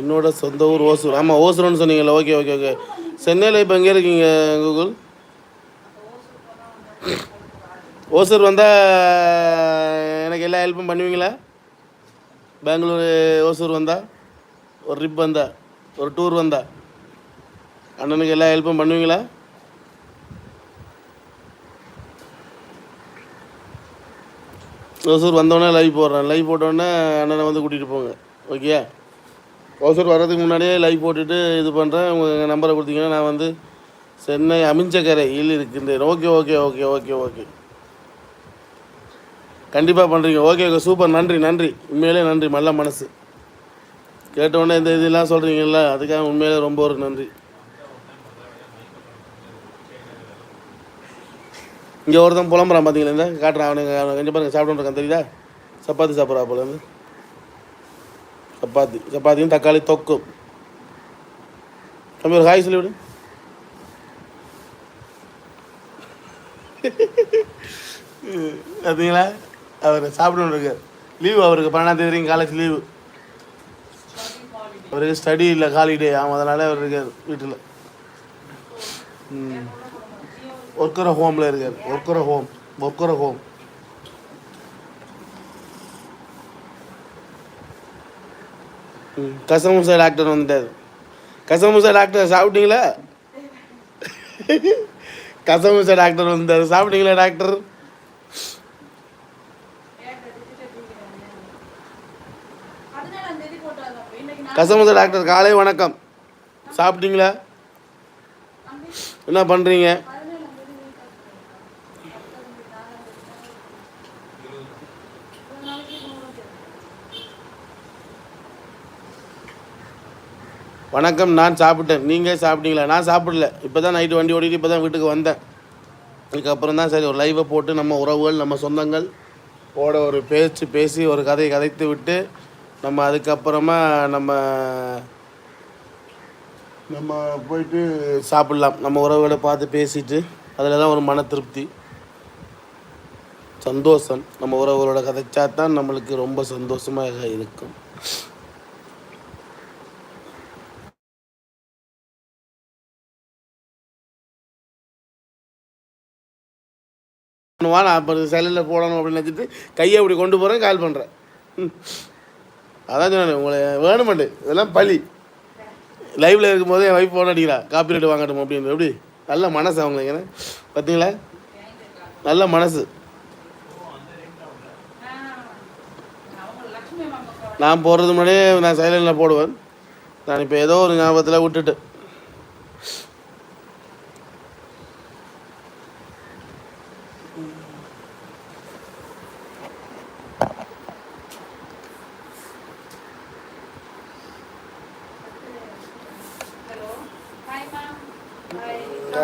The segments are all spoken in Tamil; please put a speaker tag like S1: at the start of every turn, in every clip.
S1: என்னோட சொந்த ஊர் ஓசூர். ஆமாம் ஓசூர்னு சொன்னீங்களே ஓகே ஓகே ஓகே சென்னையில் இப்போ எங்கே இருக்கீங்க கூகுள்? ஓசூர் வந்தால் எனக்கு எல்லா ஹெல்ப்பும் பண்ணுவீங்களா? பெங்களூர் ஓசூர் வந்தா ஒரு ட்ரிப் வந்தா ஒரு டூர் வந்தா அண்ணனுக்கு எல்லா ஹெல்ப்பும் பண்ணுவீங்களா? ஓசூர் வந்தோடனே லைவ் போடுறேன். லைவ் போட்டோடனே அண்ணனை வந்து கூட்டிகிட்டு போங்க. ஓகே ஓசூர் வர்றதுக்கு முன்னாடியே லைவ் போட்டுட்டு இது பண்ணுறேன் உங்கள் நம்பரை கொடுத்தீங்கன்னா நான் வந்து சென்னை அமிஞ்சக்கரையில் இருக்கின்றேன். Okay okay okay okay okay. கண்டிப்பாக பண்ணுறீங்க ஓகே ஓகே சூப்பர். நன்றி நன்றி. உண்மையிலே நன்றி. நல்ல மனசு. கேட்டவுடனே இந்த இதெல்லாம் சொல்கிறீங்கல்ல அதுக்காக உண்மையிலே ரொம்ப ஒரு நன்றி. இங்கே ஒருத்தன் புலம்புறான் பார்த்தீங்களா இந்த காட்டுறான். அவனுக்கு கொஞ்சம் பாருங்க சாப்பிட்டு தெரியுதா? சப்பாத்தி சாப்பிட்றா போல இருந்து. சப்பாத்தி சப்பாத்தியும் தக்காளி தொக்கும் தம்பி ஒரு ஹாய் சொல்லிவிடு பார்த்தீங்களா அவர் சாப்பிடணும் இருக்கார் லீவு அவருக்கு பன்னெண்டாம் தேதி காலேஜ் லீவு அவருக்கு ஸ்டடி இல்லை ஹாலிடே ஆமாம் அதனால அவர் இருக்கார் வீட்டில் ஒர்க்கர ஹோமில் இருக்கார் work from home work from home கசமுசா doctor வந்துட்டார் கசமுசா டாக்டர் சாப்பிட்டீங்களா? கசமுசா டாக்டர் வந்துட்டார் சாப்பிட்டீங்களா டாக்டர்?
S2: பதினேழாம் சார்
S1: கசமுசா டாக்டர் காலை வணக்கம். சாப்பிட்டீங்களா? என்ன பண்ணுறீங்க
S2: பதினேழாம் தேதி வீட்டுக்கு ஒரு நாளைக்கு நூறு பேர்.
S1: வணக்கம் நான் சாப்பிட்டேன். நீங்கள் சாப்பிட்டீங்களா? நான் சாப்பிடல. இப்போ தான் நைட்டு வண்டி ஓடிட்டு இப்போ தான் வீட்டுக்கு வந்தேன். அதுக்கப்புறம் தான் சரி ஒரு லைவை போட்டு நம்ம உறவுகள் நம்ம சொந்தங்கள் ஓட ஒரு பேச்சு பேசி ஒரு கதையை கதைத்து விட்டு நம்ம அதுக்கப்புறமா நம்ம நம்ம போயிட்டு சாப்பிட்லாம். நம்ம உறவுகளை பார்த்து பேசிட்டு அதில் தான் ஒரு மன திருப்தி. சந்தோஷம். நம்ம உறவுகளோட கதைச்சா தான் நம்மளுக்கு ரொம்ப சந்தோஷமாக இருக்கும். வா நான் இப்போ செல்லில் போடணும் அப்படின்னு நினச்சிட்டு கையை அப்படி கொண்டு போகிறேன் கால் பண்ணுறேன் அதான் சொன்னேன் உங்களை வேணுமெண்டு. இதெல்லாம் பழி. லைவில் இருக்கும்போது என் ஒய்ஃப் ஃபோன் அடிக்கிறா. காப்பி ரைட் வாங்கட்டும் அப்படின்ற எப்படி? நல்ல மனசு அவங்களுக்கு பார்த்தீங்களா நல்ல மனசு. நான் போடுறது முன்னாடியே நான் சைலண்டில் போடுவேன். நான் இப்போ ஏதோ ஒரு ஞாபகத்தில் விட்டுட்டு
S2: hello hi ma'am hi
S1: Hi.
S2: சாப்பிட்டீங்களா
S1: அப்படிங்களா நான் சாப்பிடல நீங்கள் சாப்பிட்டீங்களா
S2: ஓ ஓகே ஓகே என்ன மேம் வரலாமா இல்லாட்டி எப்படி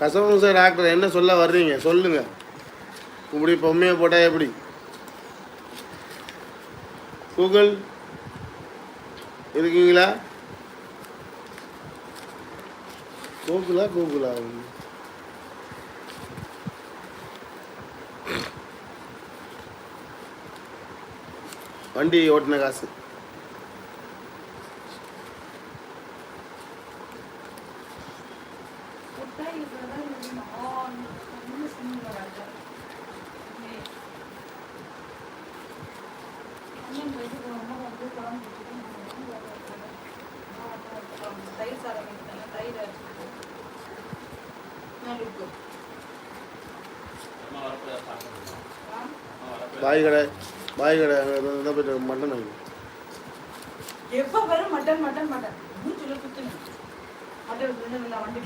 S1: கசவம் சார் டாக்டர் என்ன சொல்ல வர்றீங்க? சொல்லுங்கள் இப்படி பொம்மையை போட்டால் எப்படி? கூகுள் இருக்கீங்களா? கூகுளா கூகுளா வண்டி ஓட்டின காசு.
S2: தயிர் சாதம் வைத்தாங்க தயிர் அரைச்சிட்டு நலுக்கு
S1: பாய் கடை பாய் கடை அங்கே போயிட்டு மட்டன் வாங்கி
S2: எப்போ வரும்? Mutton mutton mutton. மூச்சுல குத்துணும் மட்டன் வண்டி வண்டி